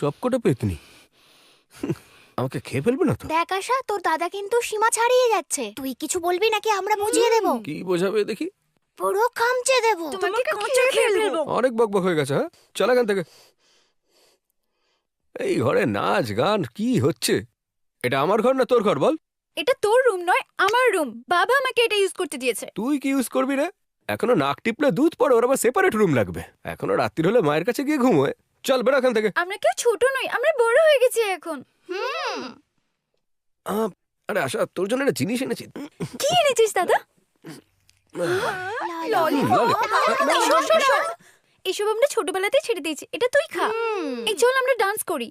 সবকটা পেতনি আমাকে খেয়ে ফেলবে না তো? দেখ আশা তোর দাদা কিন্তু সীমা ছাড়িয়ে যাচ্ছে। তুই কিছু বলবি নাকি আমরা বুঝিয়ে দেব? কি বোঝাবে দেখি? পুরো খামচে দেব। তোমাকে কাঁচা খেয়ে অনেক বকবক হয়ে গেছে হ্যাঁ? চল এখান থেকে। এই ঘরে নাচ গান কি হচ্ছে? এটা আমার ঘর না তোর ঘর বল? এটা তোর রুম নয় আমার রুম। বাবা আমাকে এটা ইউজ করতে দিয়েছে। তুই কি ইউজ করবি রে? এখনও নাক টিপলে দুধ পড়ে ওর আবার সেপারেট রুম লাগবে। এখনও রাত্রি হলে মায়ের কাছে গিয়ে ঘুমোয়। চল বেরো এখান থেকে। আমরা কেউ ছোট নই আমরা বড় হয়ে গেছি এখন। হুম। আহ, আরে আশা তোর জন্য একটা জিনিস এনেছি। কি এনেছিস দাদা? ললি। সর, সর। এসব আমরা ছোটবেলাতেই ছেড়ে দিয়েছি এটা তুই খা। এই চল আমরা ডান্স করি।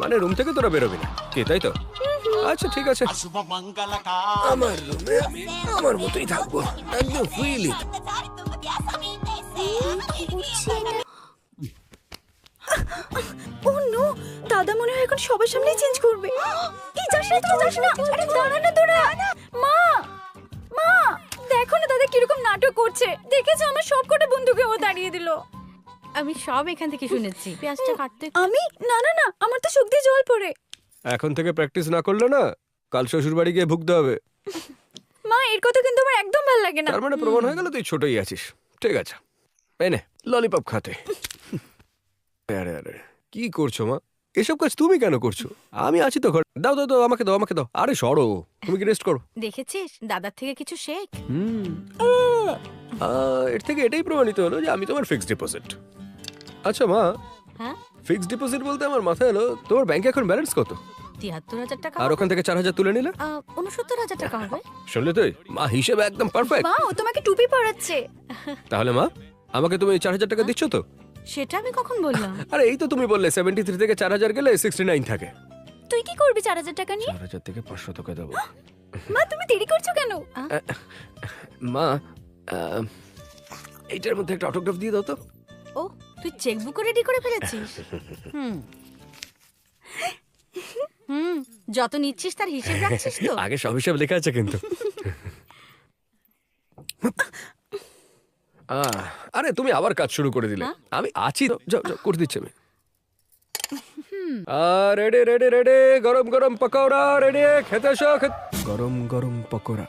মানে রুম থেকে তোরা বেরোবি না। কে তাই তো? আচ্ছা ঠিক আছে। আমার রুমে আমি আমার মতোই থাকব। একদম ফ্রিলি দাদা মনে হয় এখন সবার সামনেই চেঞ্জ করবে। এই যাস না তো যাস না। আরে দাঁড়া না তোরা। মা মা দেখো না দাদা কীরকম নাটক করছে। দেখেছ আমার সব কটা বন্ধুকে ও দাঁড়িয়ে দিল। আমি সব এখান থেকে শুনেছি। পেঁয়াজটা কাটতে আমি? না না না আমার তো চোখ দিয়ে জল পড়ে। এখন থেকে প্র্যাকটিস না করলে না কাল শ্বশুর বাড়ি গিয়ে ভুগতে হবে। মা এর কথা কিন্তু আমার একদম ভালো লাগে না। তার মানে প্রমাণ হয়ে গেল তুই ছোটই আছিস। ঠিক আছে। এই নে ললিপপ খাতে আরে আরে। কি করছ মা? এসব কাজ তুমি কেন করছ? আমি আছি তো ঘর। দাও দাও দাও আমাকে দাও আমাকে দাও। আরে সরো। তুমি কি রেস্ট করো? দেখেছিস? দাদার থেকে কিছু শেখ। হুম। আহ, এর থেকে এটাই প্রমাণিত হলো যে আমি তোমার ফিক্সড ডিপোজিট আচ্ছা মা। হ্যাঁ? ফিক্সড ডিপোজিট বলতে আমার মাথায় এলো তোমার ব্যাংকে এখন ব্যালেন্স কত? তিয়াত্তর হাজার টাকা আর ওখান থেকে চার হাজার তুলে নিলে? আহ, উনসত্তর হাজার টাকা হবে। শুনলে তুই? মা হিসেবে একদম পারফেক্ট মা ও তোমাকে টুপি পরাচ্ছে। তাহলে মা আমাকে তুমি চার হাজার টাকা দিচ্ছ তো? সেটা আমি কখন বললাম? আরে এই তো তুমি বললে সেভেন্টি থ্রি থেকে চার হাজার গেলে সিক্সটি নাইন থাকে। তুই কি করবি চার হাজার টাকা নিয়ে? চার হাজার থেকে পাঁচশো টাকা দেবো। মা তুমি দেরি করছ কেন? মা এইটার মধ্যে একটা অটোগ্রাফ দিয়ে দাও তো। ও তুই চেকবুক রেডি করে ফেলেছিস? হুম। হুম যত নিচ্ছিস তার হিসেব রাখছিস তো? আগে সব হিসাব লেখা আছে কিন্তু। আহ, আরে তুমি আবার কাজ শুরু করে দিলে। হ্যাঁ? আমি আছি তো। যাও যাও করে দিচ্ছি আমি। রেডি রেডি রেডি গরম গরম পকোড়া রেডি খেতে এসো খেতে- গরম গরম পকোড়া।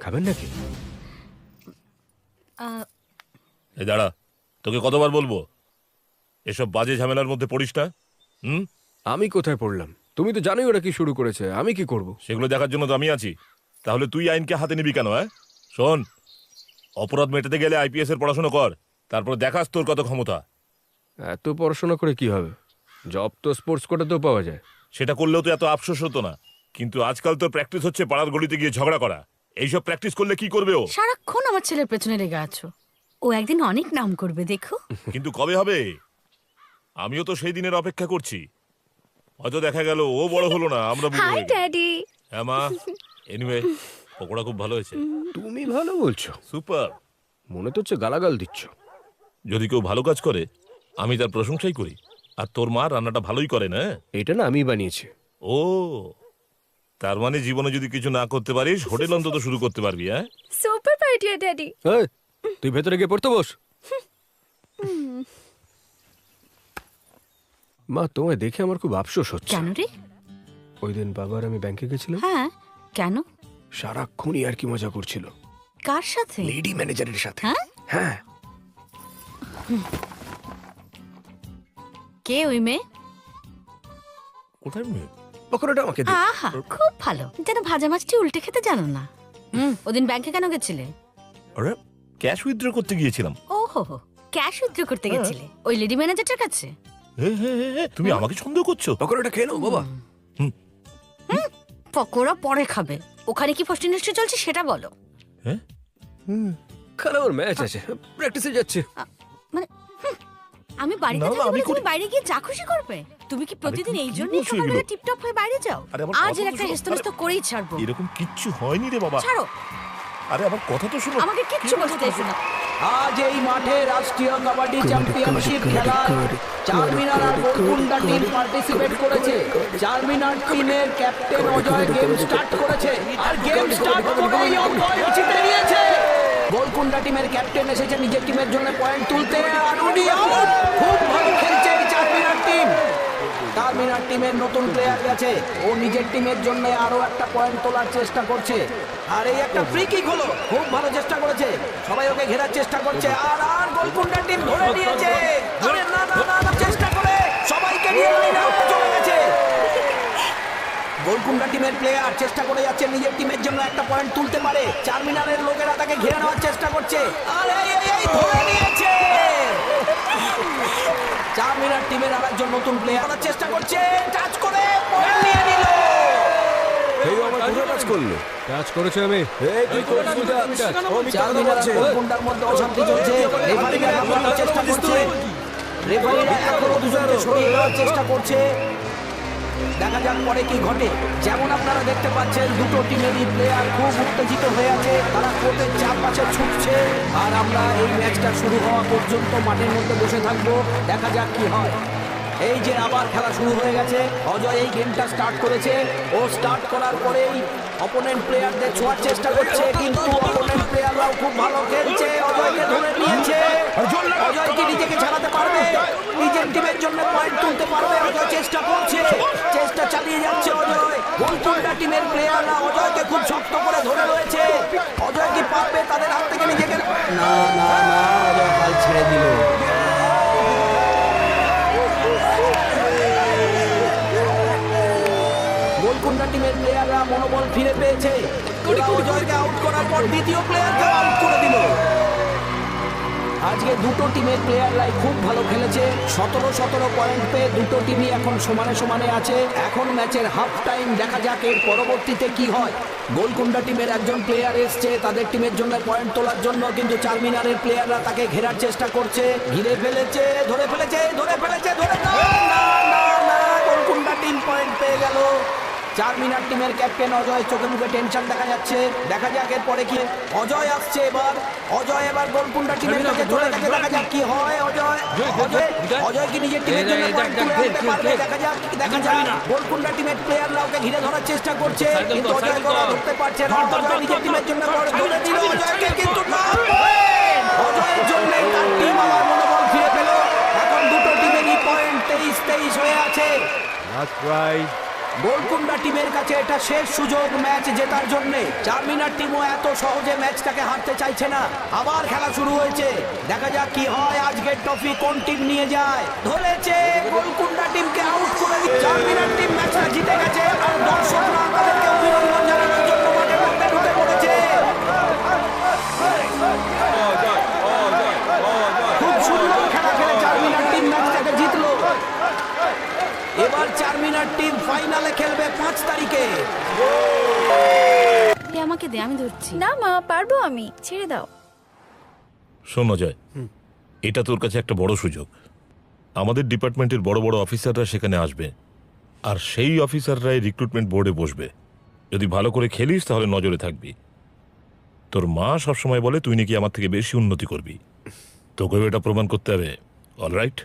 খাবেন নাকি? আহ, এই দাঁড়া তোকে কতবার বলব? এসব বাজে ঝামেলার মধ্যে পড়িস না হুম? আমি কোথায় পড়লাম? তুমি তো জানোই ওরা কি শুরু করেছে আমি কি করব? সেগুলো দেখার জন্য তো আমি আছি। তাহলে তুই আইনকে হাতে নিবি কেন হ্যাঁ? শোন অপরাধ মেটাতে গেলে আইপিএস এর পড়াশোনা কর। তারপর দেখাস তোর কত ক্ষমতা। এত পড়াশোনা করে কি হবে? জব তো স্পোর্টস কোটাতেও পাওয়া যায়। সেটা করলেও তো এত আফসোস হতো না। কিন্তু আজকাল তো প্র্যাকটিস হচ্ছে পাড়ার গলিতে গিয়ে ঝগড়া করা। এইসব প্র্যাকটিস করলে কি করবে ও? সারাক্ষণ আমার ছেলের পেছনে লেগে আছো। ও একদিন অনেক নাম করবে দেখো। কিন্তু কবে হবে? আমিও তো সেই দিনের অপেক্ষা করছি। হয়তো দেখা গেল ও বড় হলো না আমরা বুড়ো হাই হয়ে গেলাম। ড্যাডি হ্যাঁ মা। এনিওয়ে পকোড়া খুব ভালো হয়েছে। তুমি ভালো বলছো। সুপার। মনে তো হচ্ছে গালাগাল দিচ্ছ। যদি কেউ ভালো কাজ করে আমি তার প্রশংসাই করি। আর তোর মা রান্নাটা ভালোই করে না? এটা না আমি বানিয়েছি। ও তার মানে জীবনে যদি কিছু না করতে পারিস হোটেল অন্তত শুরু করতে পারবি হ্যাঁ? সুপার পাইডিয়া ড্যাডি এই, তুই ভেতরে গিয়ে পড়তে বস। মা তোমায় দেখে আমার খুব আফসোস হচ্ছে। কেন রে? ওই দিন বাবার আমি ব্যাংকে গেছিলাম। হ্যাঁ কেন? সারাক্ষণই আর কি মজা করছিল। কার সাথে? লেডি ম্যানেজারের সাথে। হ্যাঁ? হ্যাঁ। কে ওই মেয়ে? কোথায় মেয়ে? পকোড়াটা আমাকে দে আহা খুব ভালো। যেন ভাজা মাছটি উল্টে খেতে জানো না। হুম ওদিন ব্যাংকে কেন গেছিলে? আরে ক্যাশ উইথড্র করতে গিয়েছিলাম। ও হো হো ক্যাশ উইথড্র করতে গেছিলে? ওই লেডি ম্যানেজারটার কাছে? হে, হে, হে, হে, তুমি আমাকে সন্দেহ করছ? পকোড়াটা খেয়ে নাও বাবা। পকোড়া পরে খাবে। ওখানে কি ফার্স্ট ইন্ডাস্ট্রি চলছে সেটা বলো। হ্যাঁ? কাল আমার ম্যাচ আছে। প্র্যাকটিসে যাচ্ছে। মানে আমি বাড়িতে থাকি তুমি বাইরে গিয়ে যা খুশি করবে? তুমি কি প্রতিদিন এই বলছো সকালবেলা টিপটপ হয়ে বাইরে যাও? আজ এর একটা শোনো। হেস্তনেস্ত করেই ছাড়বো। এরকম কিচ্ছু হয়নি রে বাবা। ছাড়ো। আরে আমার কথা তো শোনো। আমাকে কিচ্ছু বলতে চাইছো না। আজ এই মাঠে রাষ্ট্রীয় কাবাডি চ্যাম্পিয়নশিপ খেলায় চারমিনার আর গোলকুন্ডা টিম পার্টিসিপেট করেছে চারমিনার টিমের ক্যাপ্টেন অজয় গেম স্টার্ট করেছে আর গেম স্টার্ট করেই অজয় জিতে নিয়েছে গোলকুন্ডা টিমের ক্যাপ্টেন এসেছে নিজের টিমের জন্য পয়েন্ট তুলতে আর উনি খুব ভালো খেলছে টিমের নতুন প্লেয়ার গেছে। ও নিজের টিমের জন্য আরও একটা পয়েন্ট তোলার চেষ্টা করছে। আর এই একটা ফ্রি কিক হলো। খুব ভালো চেষ্টা করেছে। সবাই ওকে ঘেরার চেষ্টা করছে। আর আর গোলকুন্ডা টিম ধরে নিয়েছে। আরে না না না না, চেষ্টা করে। সবাইকে নিয়ে লাইন আউটে চলে গেছে। গোলকুন্ডা টিমের প্লেয়ার চেষ্টা করে যাচ্ছে। নিজের টিমের জন্য একটা পয়েন্ট তুলতে পারে। চারমিনারের লোকেরা তাকে ঘিরে নেওয়ার চেষ্টা করছে। আর এই এই ধরে নিয়েছে। চারমিনার টিমের আরেকজন নতুন প্লেয়ার করার চেষ্টা করছে। টাচ করে পয়েন্ট নিয়ে নিল। এই আমার কোথায় টাচ করল। টাচ করেছে আমি। এই তুই করছিস ও মিথ্যা কথা চারমিনার মধ্যে অশান্তি চলছে। রেফারিরা চেষ্টা করছে। রেফারিরা এখনও দুজনকে সরিয়ে দেওয়ার চেষ্টা করছে। দেখা যাক পরে কি ঘটে। যেমন আপনারা দেখতে পাচ্ছেন, দুটো টিমেরই প্লেয়ার খুব উত্তেজিত হয়ে আছে। তারা কোর্টের চারপাশে ছুটছে। আর আমরা এই ম্যাচটা শুরু হওয়া পর্যন্ত মাঠের মধ্যে বসে থাকব। দেখা যাক কি হয়। এই যে আবার খেলা শুরু হয়ে গেছে। অজয় এই গেমটা স্টার্ট করেছে। ও স্টার্ট করার পরেই অপোনেন্ট প্লেয়ারদের ছোঁয়ার চেষ্টা করছে। কিন্তু অপোনেন্ট প্লেয়াররাও খুব ভালো খেলছে। অজয়কে অজয় কি নিজেকে ছাড়াতে পারবে? নিজের টিমের জন্য পয়েন্ট তুলতে পারবে? অজয় চেষ্টা করছে। চেষ্টা চালিয়ে যাচ্ছে অজয়। গোলকুন্ডা টিমের প্লেয়াররা অজয়কে খুব শক্ত করে ধরে রয়েছে। অজয় কি পারবে তাদের হাত থেকে নিজেকে? না না না অজয় হাল ছেড়ে দিল। গোলকুন্ডা টিমের প্লেয়াররা মনোবল ফিরে পেয়েছে। অজয়কে আউট করার পর দ্বিতীয় প্লেয়ারকে আউট আজকে দুটো টিমের প্লেয়াররাই খুব ভালো খেলেছে। সতেরো সতেরো পয়েন্ট পেয়ে দুটো টিমই এখন সমানে সমানে আছে। এখন ম্যাচের হাফ টাইম দেখা যাক এর পরবর্তীতে কি হয়। গোলকুন্ডা টিমের একজন প্লেয়ার এসছে, তাদের টিমের জন্য পয়েন্ট তোলার জন্য, কিন্তু চারমিনারের প্লেয়াররা তাকে ঘেরার চেষ্টা করছে। ঘিরে ফেলেছে, ধরে ফেলেছে ধরে ফেলেছে, ধরে না না না গোলকুন্ডা টিম পয়েন্ট পেয়ে গেল। চার মিনার টিমের ক্যাপ্টেন অজয় চোখে মুখে টেনশন দেখা যাচ্ছে। দেখা যাক এরপরে কি অজয় আসছে এবার। অজয় এবার গোলকুন্ডা টিমের কাছে চলে গেছে দেখা যাক কি হয় অজয়। অজয় অজয় কি নিজের টিমের জন্য পয়েন্ট তুলে আনতে পারবে। দেখা যাক দেখা যাক। গোলকুন্ডা টিমের প্লেয়াররা ওকে ঘিরে ধরার চেষ্টা করছে কিন্তু অজয় গলা ধরতে পারছে না। অজয় নিজের টিমের জন্য পয়েন্ট তুলে দিল অজয়কে কিন্তু না অজয়ের জন্য তার টিম আবার মনোবল ফিরে পেল। এখন দুটো টিমেরই পয়েন্ট তেইশ তেইশ হয়ে আছে। লাস্ট ট্রাই গোলকুন্ডা টিমের কাছে এটা শেষ সুযোগ ম্যাচ জেতার জন্য। চারমিনার টিমও এত সহজে ম্যাচটাকে হারতে চাইছে না। আবার খেলা শুরু হয়েছে। দেখা যাক কি হয়। আজকের ট্রফি কোন টিম নিয়ে যায়? ধরেছে গোলকুন্ডা টিমকে আউট করে দিয়ে চারমিনার টিম ম্যাচটা জিতে গেছে। আর দর্শকরা অভিনন্দন জানানোর জন্য মধ্যে ঢুকে পড়েছে খুব সুন্দর খেলা খেলে চারমিনার টিম ম্যাচটাকে জিতলো এবার চারমিনার টিম ফাইনালে খেলবে পাঁচ তারিখে। এ আমাকে দে আমি ধরছি। না মা পারব আমি। ছেড়ে দাও। শোনো অজয় এটা তোর কাছে একটা বড় সুযোগ। আমাদের ডিপার্টমেন্টের বড় বড় অফিসাররা সেখানে আসবে আর সেই অফিসাররাই রিক্রুটমেন্ট বোর্ডে বসবে। যদি ভালো করে খেলিস তাহলে নজরে থাকবি। তোর মা সবসময় বলে তুই নাকি আমার থেকে বেশি উন্নতি করবি। তোকেও এটা প্রমাণ করতে হবে অলরাইট